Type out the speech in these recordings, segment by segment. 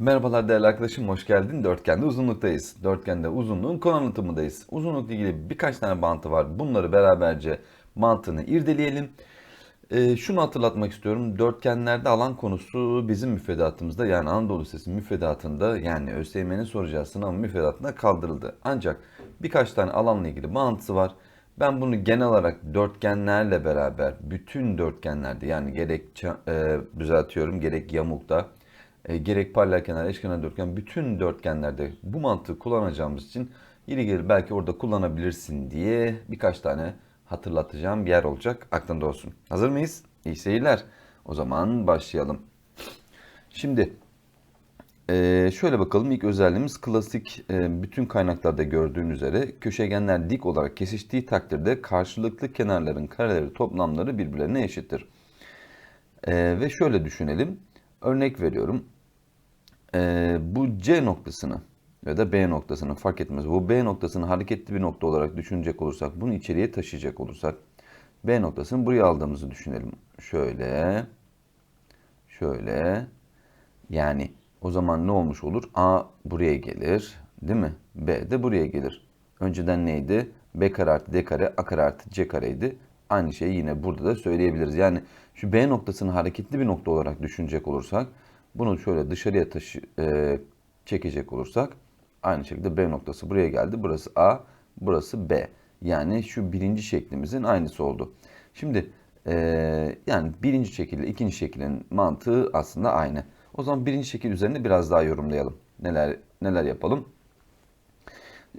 Merhabalar değerli arkadaşım, hoş geldin. Dörtgende uzunluktayız. Dörtgende uzunluğun konu anlatımındayız. Uzunlukla ilgili birkaç tane bantı var. Bunları beraberce mantığını irdeleyelim. Ee, şunu hatırlatmak istiyorum. Dörtgenlerde alan konusu bizim müfredatımızda yani Anadolu Lisesi müfredatında yani ÖSYM'nin soracağı sınav müfredatında kaldırıldı. Ancak birkaç tane alanla ilgili bağıntısı var. Ben bunu genel olarak dörtgenlerle beraber bütün dörtgenlerde yani gerek e, düzeltiyorum gerek yamukta e, gerek paralel kenar, eşkenar dörtgen bütün dörtgenlerde bu mantığı kullanacağımız için yeri gelir belki orada kullanabilirsin diye birkaç tane hatırlatacağım bir yer olacak. Aklında olsun. Hazır mıyız? İyi seyirler. O zaman başlayalım. Şimdi ee, şöyle bakalım ilk özelliğimiz klasik e, bütün kaynaklarda gördüğün üzere köşegenler dik olarak kesiştiği takdirde karşılıklı kenarların kareleri toplamları birbirlerine eşittir. Ee, ve şöyle düşünelim. Örnek veriyorum. Ee, bu C noktasını ya da B noktasını fark etmez. Bu B noktasını hareketli bir nokta olarak düşünecek olursak, bunu içeriye taşıyacak olursak B noktasını buraya aldığımızı düşünelim. Şöyle, şöyle. Yani o zaman ne olmuş olur? A buraya gelir, değil mi? B de buraya gelir. Önceden neydi? B kare artı D kare, A kare artı C kareydi. Aynı şeyi yine burada da söyleyebiliriz. Yani şu B noktasını hareketli bir nokta olarak düşünecek olursak, bunu şöyle dışarıya taşı, e, çekecek olursak, aynı şekilde B noktası buraya geldi. Burası A, burası B. Yani şu birinci şeklimizin aynısı oldu. Şimdi e, yani birinci şekilde ikinci şeklin mantığı aslında aynı. O zaman birinci şekil üzerinde biraz daha yorumlayalım. Neler neler yapalım?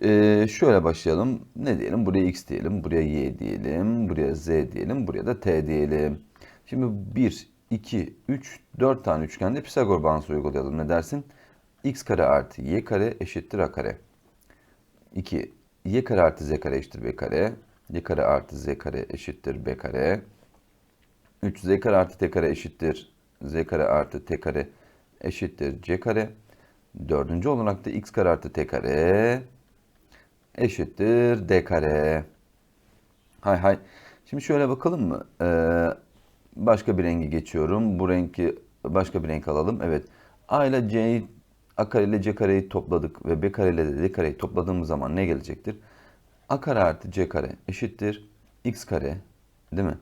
Ee, şöyle başlayalım. Ne diyelim? Buraya x diyelim, buraya y diyelim, buraya z diyelim, buraya da t diyelim. Şimdi 1, 2, 3, 4 tane üçgende Pisagor bağıntısı uygulayalım. Ne dersin? x kare artı y kare eşittir a kare. 2, y kare artı z kare eşittir b kare. y kare artı z kare eşittir b kare. 3, z kare artı t kare eşittir z kare artı t kare eşittir c kare. Dördüncü olarak da x kare artı t kare eşittir d kare. Hay hay. Şimdi şöyle bakalım mı? Ee, başka bir rengi geçiyorum. Bu renki başka bir renk alalım. Evet. A ile C'yi A kare ile C kareyi topladık ve B kare ile D kareyi topladığımız zaman ne gelecektir? A kare artı C kare eşittir x kare değil mi?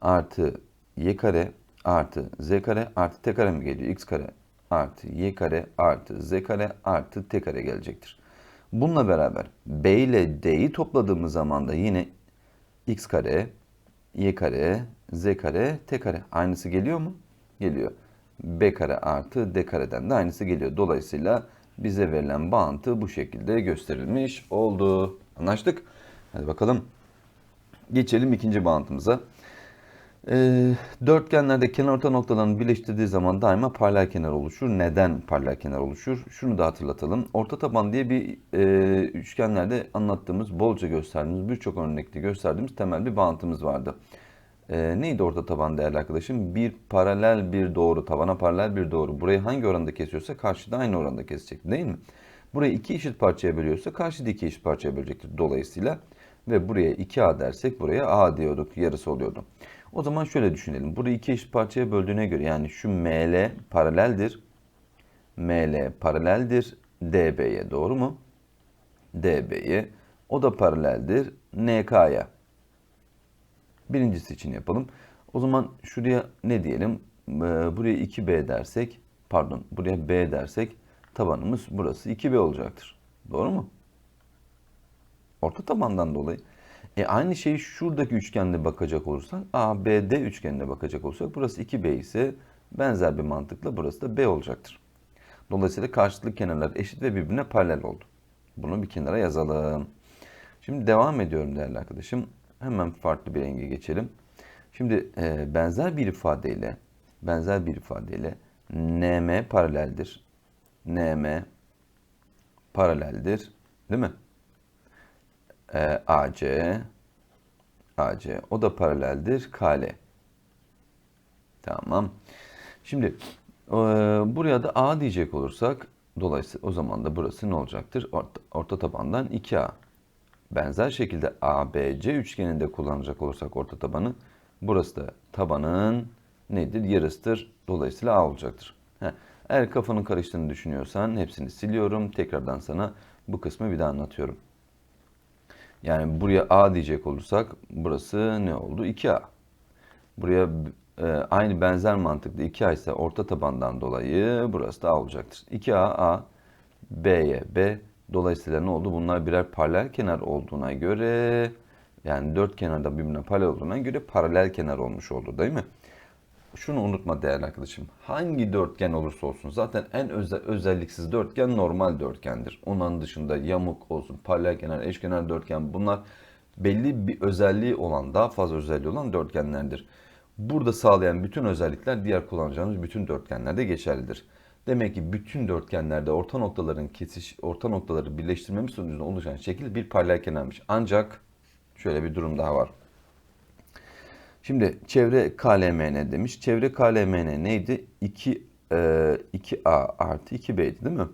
Artı y kare artı z kare artı t kare mi geliyor? x kare artı y kare artı z kare artı t kare gelecektir. Bununla beraber b ile d'yi topladığımız zaman da yine x kare, y kare, z kare, t kare aynısı geliyor mu? Geliyor. b kare artı d kareden de aynısı geliyor. Dolayısıyla bize verilen bağıntı bu şekilde gösterilmiş oldu. Anlaştık? Hadi bakalım. Geçelim ikinci bağıntımıza. Ee, dörtgenlerde kenar orta noktalarını birleştirdiği zaman daima paralel kenar oluşur. Neden paralel kenar oluşur? Şunu da hatırlatalım. Orta taban diye bir e, üçgenlerde anlattığımız, bolca gösterdiğimiz, birçok örnekte gösterdiğimiz temel bir bağıntımız vardı. E, neydi orta taban değerli arkadaşım? Bir paralel bir doğru, tabana paralel bir doğru. Burayı hangi oranda kesiyorsa karşıda aynı oranda kesecek değil mi? Burayı iki eşit parçaya bölüyorsa karşıda iki eşit parçaya bölecektir. Dolayısıyla ve buraya 2A dersek buraya A diyorduk, yarısı oluyordu. O zaman şöyle düşünelim. Burayı iki eşit parçaya böldüğüne göre yani şu ML paraleldir. ML paraleldir DB'ye doğru mu? DB'ye. O da paraleldir NK'ya. Birincisi için yapalım. O zaman şuraya ne diyelim? Ee, Buraya 2B dersek, pardon buraya B dersek tabanımız burası 2B olacaktır. Doğru mu? Orta tabandan dolayı. E aynı şeyi şuradaki üçgende bakacak olursak ABD üçgenine bakacak olursak burası 2B ise benzer bir mantıkla burası da B olacaktır. Dolayısıyla karşılıklı kenarlar eşit ve birbirine paralel oldu. Bunu bir kenara yazalım. Şimdi devam ediyorum değerli arkadaşım. Hemen farklı bir renge geçelim. Şimdi e, benzer bir ifadeyle benzer bir ifadeyle NM paraleldir. NM paraleldir. Değil mi? E, AC AC o da paraleldir KL. Tamam. Şimdi e, buraya da A diyecek olursak dolayısıyla o zaman da burası ne olacaktır? Orta, orta tabandan 2A. Benzer şekilde ABC üçgeninde kullanacak olursak orta tabanı burası da tabanın nedir? Yarısıdır. Dolayısıyla A olacaktır. Heh. Eğer kafanın karıştığını düşünüyorsan hepsini siliyorum. Tekrardan sana bu kısmı bir daha anlatıyorum. Yani buraya A diyecek olursak burası ne oldu? 2A. Buraya e, aynı benzer mantıklı 2A ise orta tabandan dolayı burası da A olacaktır. 2A A, B'ye B. Dolayısıyla ne oldu? Bunlar birer paralel kenar olduğuna göre yani dört kenarda birbirine paralel olduğuna göre paralel kenar olmuş oldu değil mi? Şunu unutma değerli arkadaşım. Hangi dörtgen olursa olsun zaten en özel, özelliksiz dörtgen normal dörtgendir. Onun dışında yamuk olsun, paralel kenar, eşkenar dörtgen bunlar belli bir özelliği olan, daha fazla özelliği olan dörtgenlerdir. Burada sağlayan bütün özellikler diğer kullanacağımız bütün dörtgenlerde geçerlidir. Demek ki bütün dörtgenlerde orta noktaların kesiş, orta noktaları birleştirmemiz sonucunda oluşan şekil bir paralel kenarmış. Ancak şöyle bir durum daha var. Şimdi çevre KLMN demiş. Çevre KLMN neydi? 2 e, 2A artı 2B'ydi değil mi?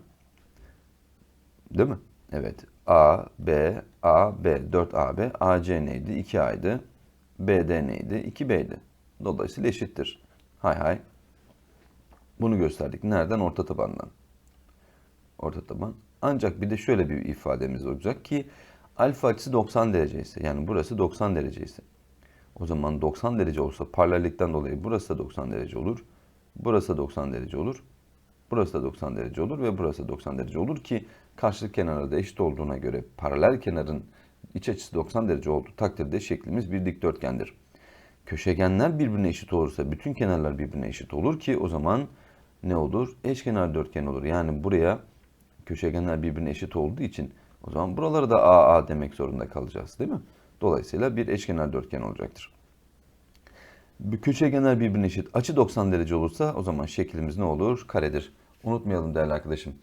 Değil mi? Evet. A, B, A, B, 4AB. AC neydi? 2A'ydı. BD neydi? 2B'ydi. Dolayısıyla eşittir. Hay hay. Bunu gösterdik. Nereden? Orta tabandan. Orta taban. Ancak bir de şöyle bir ifademiz olacak ki alfa açısı 90 derece ise yani burası 90 derece ise o zaman 90 derece olsa paralellikten dolayı burası da 90 derece olur. Burası da 90 derece olur. Burası da 90 derece olur ve burası da 90 derece olur ki karşılık kenarı da eşit olduğuna göre paralel kenarın iç açısı 90 derece olduğu takdirde şeklimiz bir dikdörtgendir. Köşegenler birbirine eşit olursa bütün kenarlar birbirine eşit olur ki o zaman ne olur? Eşkenar dörtgen olur. Yani buraya köşegenler birbirine eşit olduğu için o zaman buraları da AA demek zorunda kalacağız değil mi? Dolayısıyla bir eşkenar dörtgen olacaktır. Bir köşegenler birbirine eşit. Açı 90 derece olursa o zaman şeklimiz ne olur? Karedir. Unutmayalım değerli arkadaşım.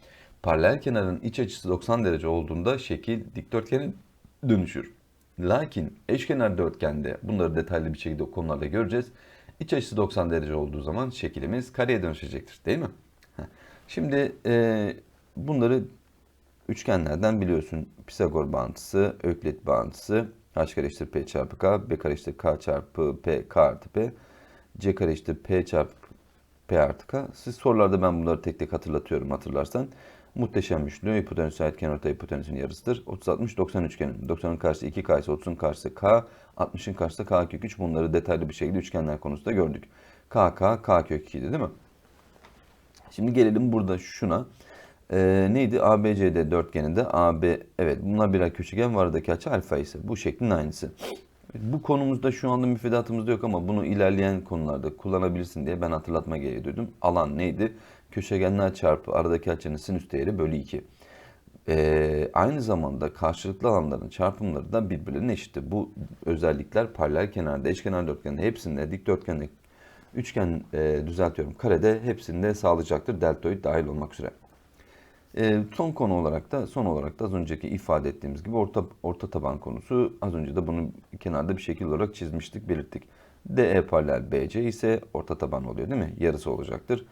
Paralel kenarın iç açısı 90 derece olduğunda şekil dikdörtgene dönüşür. Lakin eşkenar dörtgende bunları detaylı bir şekilde konularda göreceğiz. İç açısı 90 derece olduğu zaman şeklimiz kareye dönüşecektir değil mi? Şimdi e, bunları üçgenlerden biliyorsun. Pisagor bağıntısı, Öklit bağıntısı, h kare eşittir p çarpı k, b kare eşittir k çarpı p, k artı p, c kare eşittir p çarpı p artı k. Siz sorularda ben bunları tek tek hatırlatıyorum hatırlarsan. Muhteşem üçlü, hipotenüs ait kenarda hipotenüsün yarısıdır. 30-60-90 üçgeni. 90'ın karşısı 2k ise 30'un karşısı k, 60'ın karşısı k kök 3. Bunları detaylı bir şekilde üçgenler konusunda gördük. k, k, k kök 2'ydi değil mi? Şimdi gelelim burada şuna. Ee, neydi? ABCD dörtgeninde AB evet bunlar birer köşegen var aradaki açı alfa ise bu şeklin aynısı. Bu konumuzda şu anda müfredatımızda yok ama bunu ilerleyen konularda kullanabilirsin diye ben hatırlatma gereği duydum. Alan neydi? Köşegenler çarpı aradaki açının sinüs değeri bölü 2. Ee, aynı zamanda karşılıklı alanların çarpımları da birbirlerine eşitti. Bu özellikler paralel kenarda, eşkenar dörtgende hepsinde, dikdörtgende, üçgen e, düzeltiyorum karede hepsinde sağlayacaktır deltoid dahil olmak üzere. E, son konu olarak da son olarak da az önceki ifade ettiğimiz gibi orta orta taban konusu az önce de bunu kenarda bir şekil olarak çizmiştik, belirttik. DE paralel BC ise orta taban oluyor değil mi? Yarısı olacaktır.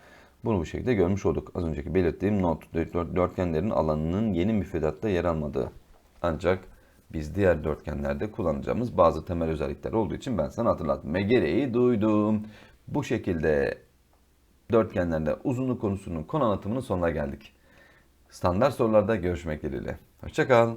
Bunu bu şekilde görmüş olduk. Az önceki belirttiğim not dörtgenlerin alanının yeni müfredatta yer almadığı. Ancak biz diğer dörtgenlerde kullanacağımız bazı temel özellikler olduğu için ben sana hatırlatma gereği duydum. Bu şekilde dörtgenlerde uzunluk konusunun konu anlatımının sonuna geldik. Standart sorularda görüşmek dileğiyle. Hoşçakal.